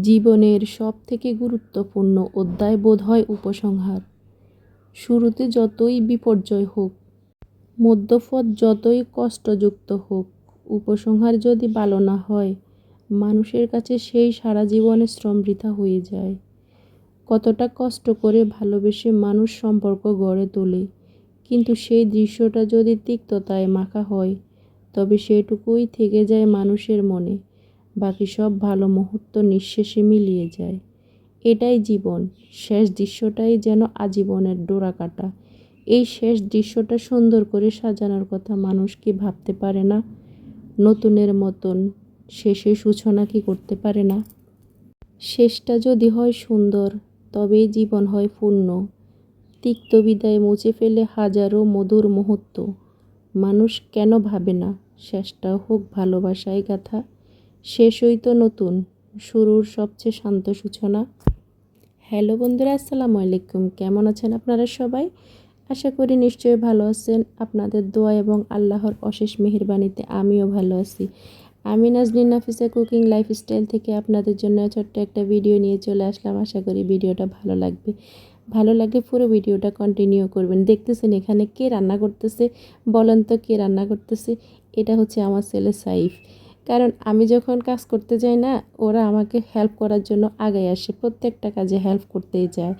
জীবনের সব থেকে গুরুত্বপূর্ণ অধ্যায় বোধ হয় উপসংহার। শুরুতে যতই বিপর্যয় হোক, মধ্যপথ যতই কষ্টযুক্ত হোক, উপসংহার যদি ভালো না হয়, মানুষের কাছে সেই সারা জীবনে শ্রম বৃথা হয়ে যায়। কতটা কষ্ট করে ভালোবেসে মানুষ সম্পর্ক গড়ে তোলে, কিন্তু সেই দৃশ্যটা যদি তিক্ততায় মাখা হয়, তবে সেটুকুই থেকে যায় মানুষের মনে। বাকি সব ভালো মুহূর্ত নিঃশেষে মিলিয়ে যায়। এটাই জীবন। শেষ দৃশ্যটাই যেন আজীবনের ডোরা কাটা এই শেষ দৃশ্যটা সুন্দর করে সাজানোর কথা মানুষ কি ভাবতে পারে না? নতুনের মতন শেষে সূচনা কি করতে পারে না? শেষটা যদি হয় সুন্দর, তবেই জীবন হয় পূর্ণ। তিক্ত বিদায় মুছে ফেলে হাজারো মধুর মুহূর্ত। মানুষ কেন ভাবে না, শেষটাও হোক ভালোবাসায় গাথা। শেষই তো নতুন, শুরুর সবচেয়ে শান্ত সূচনা। হ্যালো বন্ধুরা, আসসালামু আলাইকুম। কেমন আছেন আপনারা সবাই? আশা করি নিশ্চয়ই ভালো আছেন। আপনাদের দোয়া এবং আল্লাহর অশেষ মেহরবানিতে আমিও ভালো আছি। আমি নাজনীন নাফিসা কুকিং লাইফস্টাইল থেকে আপনাদের জন্য ছোট্ট একটা ভিডিও নিয়ে চলে আসলাম। আশা করি ভিডিওটা ভালো লাগবে। ভালো লাগলে পুরো ভিডিওটা কন্টিনিউ করবেন। দেখতেছেন এখানে কে রান্না করতেছে? বলেন তো কে রান্না করতেছে? এটা হচ্ছে আমার ছেলে সাইফ। কারণ আমি যখন কাজ করতে যাই না, ওরা আমাকে হেল্প করার জন্য আগে আসে, প্রত্যেকটা কাজে হেল্প করতেই যায়।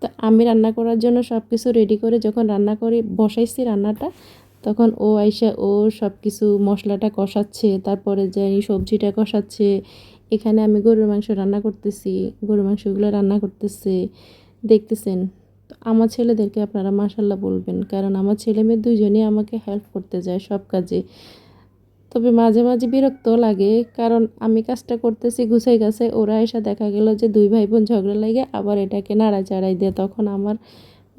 তো আমি রান্না করার জন্য সব কিছু রেডি করে যখন রান্না করে, বসাইছি রান্নাটা, তখন ও আইসা ও সব কিছু মশলাটা কষাচ্ছে, তারপরে যে সবজিটা কষাচ্ছে। এখানে আমি গরুর মাংস রান্না করতেছি, গরুর মাংসগুলো রান্না করতেছে। দেখতেছেন, তো আমার ছেলেদেরকে আপনারা মাসাল্লাহ বলবেন, কারণ আমার ছেলে মেয়ে দুজনেই আমাকে হেল্প করতে যায় সব কাজে। তবে মাঝে মাঝে বিরক্ত লাগে, কারণ আমি কাজটা করতেছি, গুছাই গাছে। ওরা এসে দেখা গেল যে দুই ভাই বোন ঝগড়া লাগে আবার এটাকে নাড়া চাড়াই দেয়। তখন আমার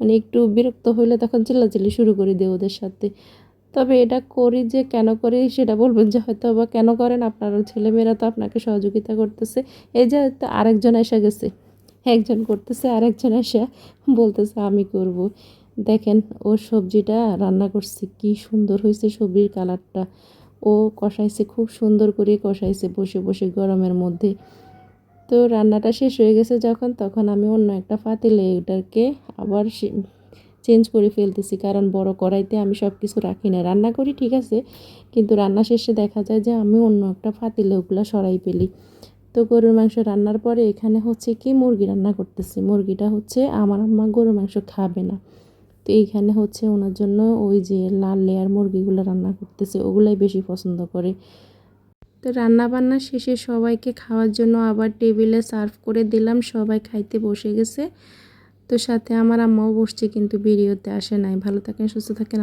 মানে একটু বিরক্ত হইলে তখন চিল্লাচিল্লি শুরু করে দিই ওদের সাথে। তবে এটা করি যে কেন করি সেটা বলবেন যে হয়তো বা কেন করেন? আপনার ছেলেমেয়েরা তো আপনাকে সহযোগিতা করতেছে। এই যে আরেকজন এসে গেছে। একজন করতেছে, আরেকজন এসে বলতেছে, আমি করব। দেখেন ও সবজিটা রান্না করছি, কি সুন্দর হয়েছে সবজির কালারটা। ও কষাইছে, খুব সুন্দর করে কষাইছে বসে বসে গরমের মধ্যে। তো রান্নাটা শেষ হয়ে গেছে যখন, তখন আমি অন্য একটা ফাতিলে ওটাকে আবার চেঞ্জ করে ফেলতেছি। কারণ বড় কড়াইতে আমি সব কিছু রাখি না। রান্না করি, ঠিক আছে, কিন্তু রান্না শেষে দেখা যায় যে আমি অন্য একটা ফাতিলে ওগুলো সরাই ফেলি। তো গরুর মাংস রান্নার পরে এখানে হচ্ছে কি, মুরগি রান্না করতেছি। মুরগিটা হচ্ছে, আমার আম্মা গরুর মাংস খাবে না। তো এইখানে হচ্ছে ওনার জন্য ওই যে লাল লেয়ার মুরগিগুলো রান্না করতেছে, ওগুলাই বেশি পছন্দ করে। তো রান্না বান্না শেষে সবাইকে খাওয়ার জন্য আবার টেবিলে সার্ভ করে দিলাম, সবাই খাইতে বসে গেছে। তো সাথে আমার আম্মাও বসছে কিন্তু বেরিয়েতে আসে নাই। ভালো থাকেন, সুস্থ থাকেন।